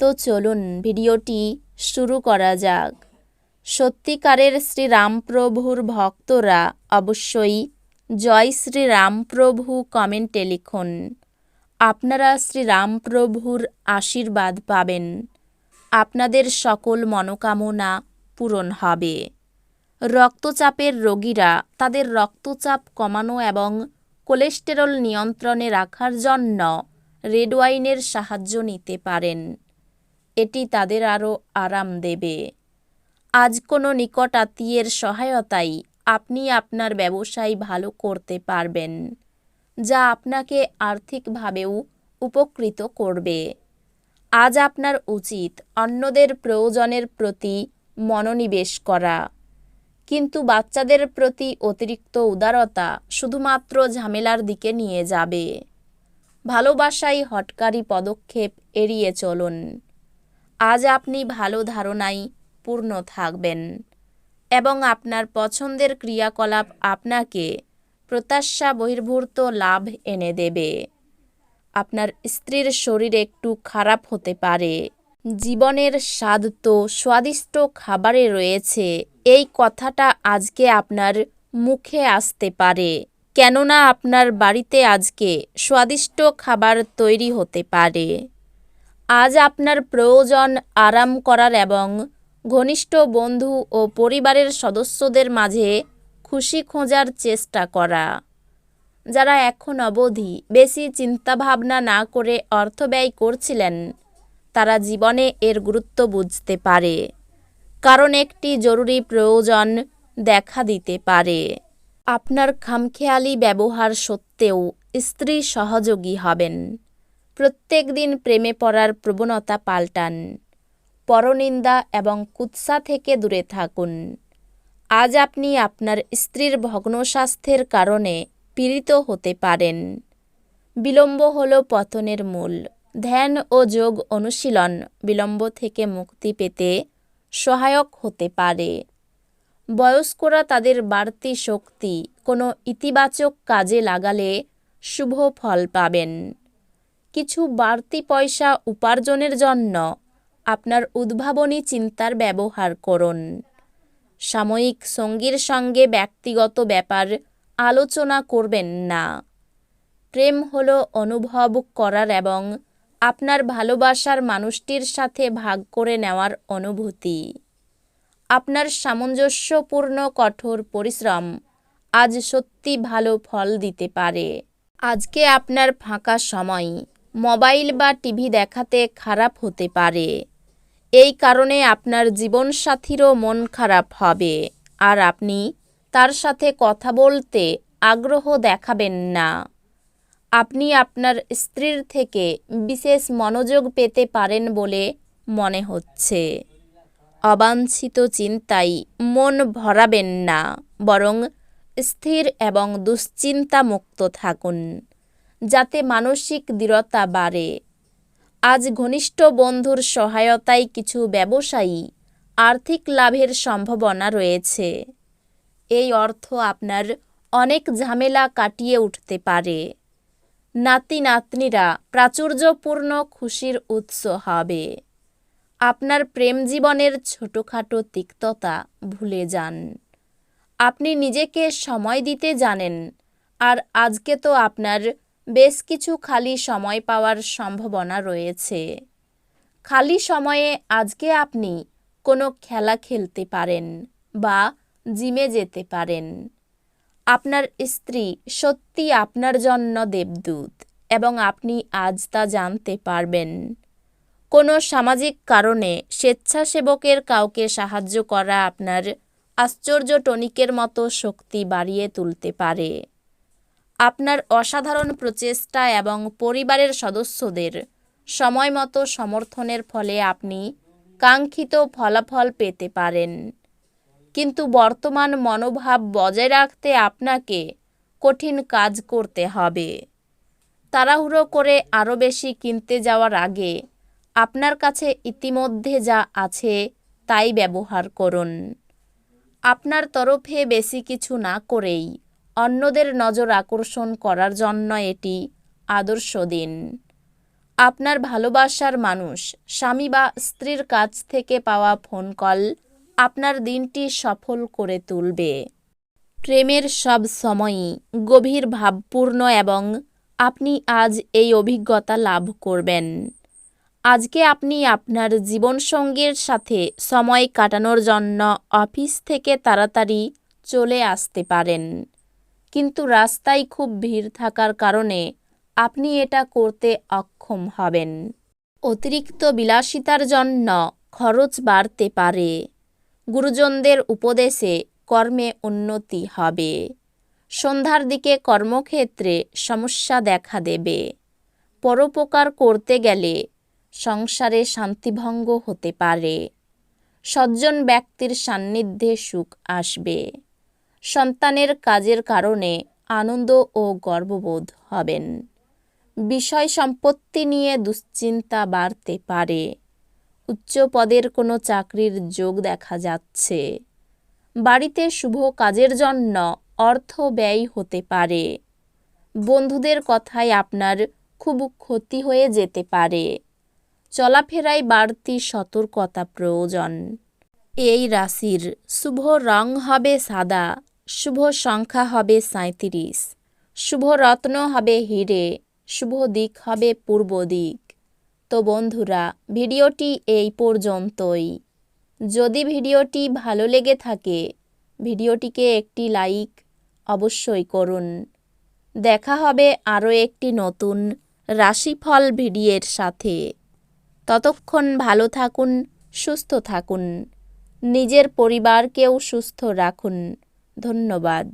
তো চলুন ভিডিওটি শুরু করা যাক। সত্যিকারের শ্রীরামপ্রভুর ভক্তরা অবশ্যই জয় শ্রীরামপ্রভু কমেন্টে লিখুন, আপনারা শ্রীরামপ্রভুর আশীর্বাদ পাবেন। আপনাদের সকল মনোকামনা পূরণ হবে। রক্তচাপের রোগীরা তাদের রক্তচাপ কমানো এবং কোলেস্টেরল নিয়ন্ত্রণে রাখার জন্য রেড ওয়াইনের সাহায্য নিতে পারেন। এটি তাদের আরও আরাম দেবে। আজ কোনো নিকট আত্মীয়ের সহায়তায় আপনি আপনার ব্যবসায় ভালো করতে পারবেন, যা আপনাকে আর্থিকভাবেও উপকৃত করবে। আজ আপনার উচিত অন্যদের প্রয়োজনের প্রতি মনোনিবেশ করা। কিন্তু বাচ্চাদের প্রতি অতিরিক্ত উদারতা শুধুমাত্র ঝামেলার দিকে নিয়ে যাবে। ভালোবাসায় হটকারী পদক্ষেপ এড়িয়ে চলুন। আজ আপনি ভালো ধারণায় পূর্ণ থাকবেন এবং আপনার পছন্দের ক্রিয়াকলাপ আপনাকে প্রত্যাশা বহির্ভূত লাভ এনে দেবে। আপনার স্ত্রীর শরীর একটু খারাপ হতে পারে। জীবনের স্বাদ তো স্বাদিষ্ট খাবারে রয়েছে। এই কথাটা আজকে আপনার মুখে আসতে পারে। কেননা আপনার বাড়িতে আজকে স্বাদিষ্ট খাবার তৈরি হতে পারে। আজ আপনার প্রয়োজন আরাম করার এবং ঘনিষ্ঠ বন্ধু ও পরিবারের সদস্যদের মাঝে খুশি খোঁজার চেষ্টা করা। যারা এখন অবধি বেশি চিন্তাভাবনা না করে অর্থ ব্যয় করছিলেন, তারা জীবনে এর গুরুত্ব বুঝতে পারে। কারণ একটি জরুরি প্রয়োজন দেখা দিতে পারে। আপনার খামখেয়ালি ব্যবহার সত্ত্বেও স্ত্রী সহযোগী হবেন। প্রত্যেক দিন প্রেমে পড়ার প্রবণতা পাল্টান। পরনিন্দা এবং কুৎসা থেকে দূরে থাকুন। আজ আপনি আপনার স্ত্রীর ভগ্ন স্বাস্থ্যের কারণে পীড়িত হতে পারেন। বিলম্ব হল পতনের মূল। ধ্যান ও যোগ অনুশীলন বিলম্ব থেকে মুক্তি পেতে সহায়ক হতে পারে। বয়স্করা তাদের বাড়তি শক্তি কোনো ইতিবাচক কাজে লাগালে শুভ ফল পাবেন। কিছু বাড়তি পয়সা উপার্জনের জন্য আপনার উদ্ভাবনী চিন্তার ব্যবহার করুন। সাময়িক সঙ্গীর সঙ্গে ব্যক্তিগত ব্যাপার আলোচনা করবেন না। প্রেম হলো অনুভব করার এবং আপনার ভালোবাসার মানুষটির সাথে ভাগ করে নেওয়ার অনুভূতি। আপনার সামঞ্জস্যপূর্ণ কঠোর পরিশ্রম আজ সত্যি ভালো ফল দিতে পারে। আজকে আপনার ফাঁকা সময়। মোবাইল বা টিভি দেখাতে খারাপ হতে পারে। এই কারণে আপনার জীবনসাথীরও মন খারাপ হবে। আর আপনি তার সাথে কথা বলতে আগ্রহ দেখাবেন না। আপনি আপনার স্ত্রীর থেকে বিশেষ মনোযোগ পেতে পারেন বলে মনে হচ্ছে। অবাঞ্ছিত চিন্তায় মন ভরাবেন না, বরং স্থির এবং দুশ্চিন্তা মুক্ত থাকুন। যাতে মানসিক দৃঢ়তা বাড়ে। আজ ঘনিষ্ঠ বন্ধুর সহায়তায় কিছু ব্যবসায়ী আর্থিক লাভের সম্ভাবনা রয়েছে। এই অর্থ আপনার অনেক ঝামেলা কাটিয়ে উঠতে পারে। নাতি নাতনিরা প্রাচুর্যপূর্ণ খুশির উৎস হবে। আপনার প্রেম জীবনের ছোটোখাটো তিক্ততা ভুলে যান। আপনি নিজেকে সময় দিতে জানেন, আর আজকে তো আপনার বেশ কিছু খালি সময় পাওয়ার সম্ভাবনা রয়েছে। খালি সময়ে আজকে আপনি কোনো খেলা খেলতে পারেন বা জিমে যেতে পারেন। আপনার স্ত্রী সত্যি আপনার জন্য দেবদূত এবং আপনি আজ তা জানতে পারবেন। কোনো সামাজিক কারণে স্বেচ্ছাসেবকের কাউকে সাহায্য করা আপনার আশ্চর্য টনিকের মতো শক্তি বাড়িয়ে তুলতে পারে। আপনার অসাধারণ প্রচেষ্টা এবং পরিবারের সদস্যদের সময় মতো সমর্থনের ফলে আপনি কাঙ্ক্ষিত ফলাফল পেতে পারেন। কিন্তু বর্তমান মনোভাব বজায় রাখতে আপনাকে কঠিন কাজ করতে হবে। তাড়াহুড়ো করে আরও বেশি কিনতে যাওয়ার আগে আপনার কাছে ইতিমধ্যে যা আছে তাই ব্যবহার করুন। আপনার তরফে বেশি কিছু না করেই অন্যদের নজর আকর্ষণ করার জন্য এটি আদর্শ দিন। আপনার ভালোবাসার মানুষ, স্বামী বা স্ত্রীর কাছ থেকে পাওয়া ফোন কল আপনার দিনটি সফল করে তুলবে। প্রেমের সব সময়ই গভীর, ভাবপূর্ণ এবং আপনি আজ এই অভিজ্ঞতা লাভ করবেন। আজকে আপনি আপনার জীবনসঙ্গীর সাথে সময় কাটানোর জন্য অফিস থেকে তাড়াতাড়ি চলে আসতে পারেন। কিন্তু রাস্তায় খুব ভিড় থাকার কারণে আপনি এটা করতে অক্ষম হবেন। অতিরিক্ত বিলাসিতার জন্য খরচ বাড়তে পারে। গুরুজনদের উপদেশে কর্মে উন্নতি হবে। সন্ধ্যার দিকে কর্মক্ষেত্রে সমস্যা দেখা দেবে। পরোপকার করতে গেলে সংসারে শান্তিভঙ্গ হতে পারে। সজ্জন ব্যক্তির সান্নিধ্যে সুখ আসবে। সন্তানের কাজের কারণে আনন্দ ও গর্ববোধ হবেন। বিষয় সম্পত্তি নিয়ে দুশ্চিন্তা বাড়তে পারে। উচ্চ পদের কোনো চাকরির যোগ দেখা যাচ্ছে। বাড়িতে শুভ কাজের জন্য অর্থ ব্যয় হতে পারে। বন্ধুদের কথায় আপনার খুব ক্ষতি হয়ে যেতে পারে। চলাফেরায় বাড়তি সতর্কতা প্রয়োজন। এই রাশির শুভ রং হবে সাদা। শুভ সংখ্যা হবে সাঁত্রিশ শুভ রত্ন হবে হিরে, শুভ দিক হবে পূর্ব দিক। তো বন্ধুরা, ভিডিওটি এই পর্যন্তই। যদি ভিডিওটি ভালো লেগে থাকে, ভিডিওটিকে একটি লাইক অবশ্যই করুন। দেখা হবে আরও একটি নতুন রাশিফল ভিডিওর সাথে। ততক্ষণ ভালো থাকুন, সুস্থ থাকুন। নিজের পরিবারকেও সুস্থ রাখুন। ধন্যবাদ।